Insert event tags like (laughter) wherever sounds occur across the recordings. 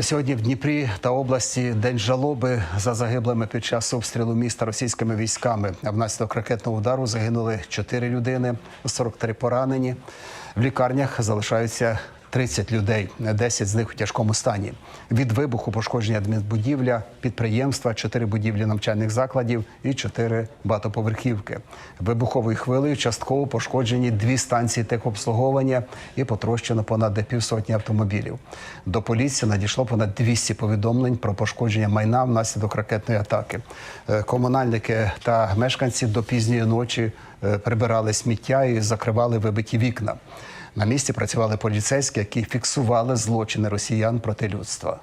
Сьогодні в Дніпрі та області день жалоби за загиблими під час обстрілу міста російськими військами. Внаслідок ракетного удару загинули 4 людини, 43 поранені. В лікарнях залишаються 30 людей, 10 з них у тяжкому стані. Від вибуху пошкодження адмінбудівля, підприємства, 4 будівлі навчальних закладів і 4 багатоповерхівки. Вибуховою хвилею частково пошкоджені дві станції техобслуговування і потрощено понад півсотні автомобілів. До поліції надійшло понад 200 повідомлень про пошкодження майна внаслідок ракетної атаки. Е, Комунальники та мешканці до пізньої ночі е, прибирали сміття і закривали вибиті вікна. На місці працювали поліцейські, які фіксували злочини росіян проти людства.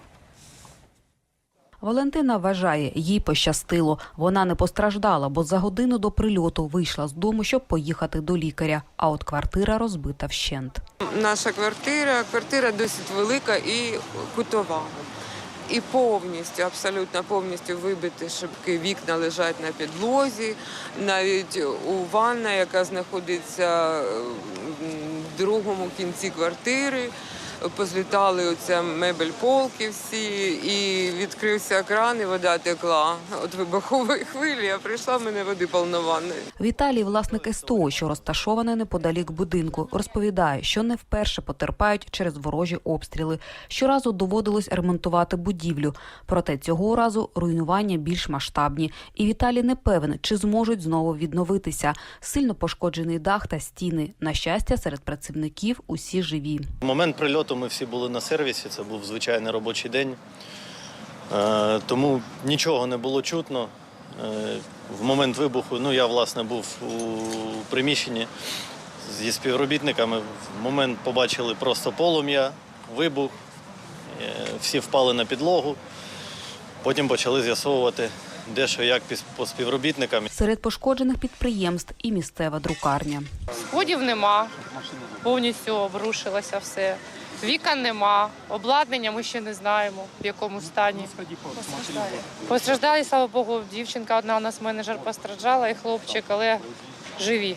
Валентина вважає, їй пощастило. Вона не постраждала, бо за годину до прильоту вийшла з дому, щоб поїхати до лікаря. А от квартира розбита вщент. Наша квартира, квартира досить велика і кутова. І повністю, абсолютно повністю вибиті шибки, вікна лежать на підлозі. Навіть у ванна, яка знаходиться в другому кінці квартири, позлітали оця мебель полки всі, і відкрився кран, і вода текла. От вибухової (laughs) хвилі, я прийшла, в мене води повнованої. Віталій, власник СТО, що розташоване неподалік будинку, розповідає, що не вперше потерпають через ворожі обстріли. Щоразу доводилось ремонтувати будівлю. Проте цього разу руйнування більш масштабні. І Віталій не певен, чи зможуть знову відновитися. Сильно пошкоджений дах та стіни. На щастя, серед працівників усі живі. Момент прильоту ми всі були на сервісі, це був звичайний робочий день. Е, Тому нічого не було чутно. Е, В момент вибуху, ну я власне був у приміщенні зі співробітниками. В момент побачили просто полум'я, вибух, е, всі впали на підлогу. Потім почали з'ясовувати, де що як піс- по співробітникам. Серед пошкоджених підприємств і місцева друкарня. Сходів нема, повністю обрушилося все. Вікон нема, обладнання ми ще не знаємо, в якому стані. Постраждали, слава Богу, дівчинка одна у нас менеджер постраждала і хлопчик, але живі.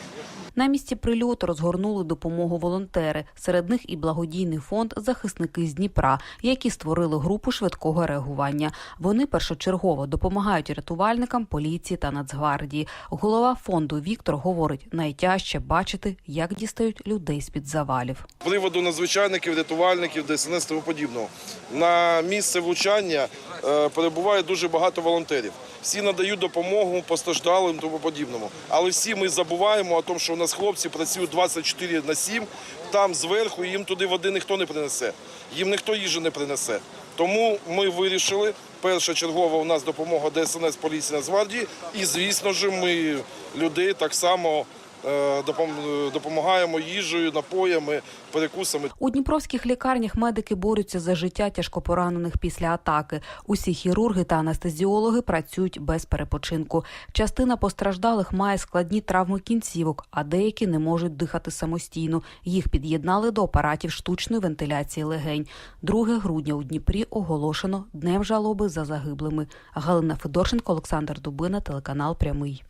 На місці прильоту розгорнули допомогу волонтери. Серед них і благодійний фонд Захисники з Дніпра, які створили групу швидкого реагування. Вони першочергово допомагають рятувальникам, поліції та Нацгвардії. Голова фонду Віктор говорить, найтяжче бачити, як дістають людей з під завалів. приводу надзвичайників, рятувальників, ДСНС тому подібного. На місце влучання е, перебуває дуже багато волонтерів. Всі надають допомогу постраждалим тому подібному. Але всі ми забуваємо о тому, що у нас хлопці працюють 24 на 7, там зверху їм туди води ніхто не принесе. Їм ніхто їжі не принесе. Тому ми вирішили. Перша чергова у нас допомога ДСНС поліції Нацгвардії. І, звісно ж, ми людей так само допомагаємо їжею, напоями, перекусами. У дніпровських лікарнях медики борються за життя тяжкопоранених після атаки. Усі хірурги та анестезіологи працюють без перепочинку. Частина постраждалих має складні травми кінцівок, а деякі не можуть дихати самостійно. Їх під'єднали до апаратів штучної вентиляції легень. 2 грудня у Дніпрі оголошено днем жалоби за загиблими. Галина Федорченко, Олександр Дубина, телеканал Прямий.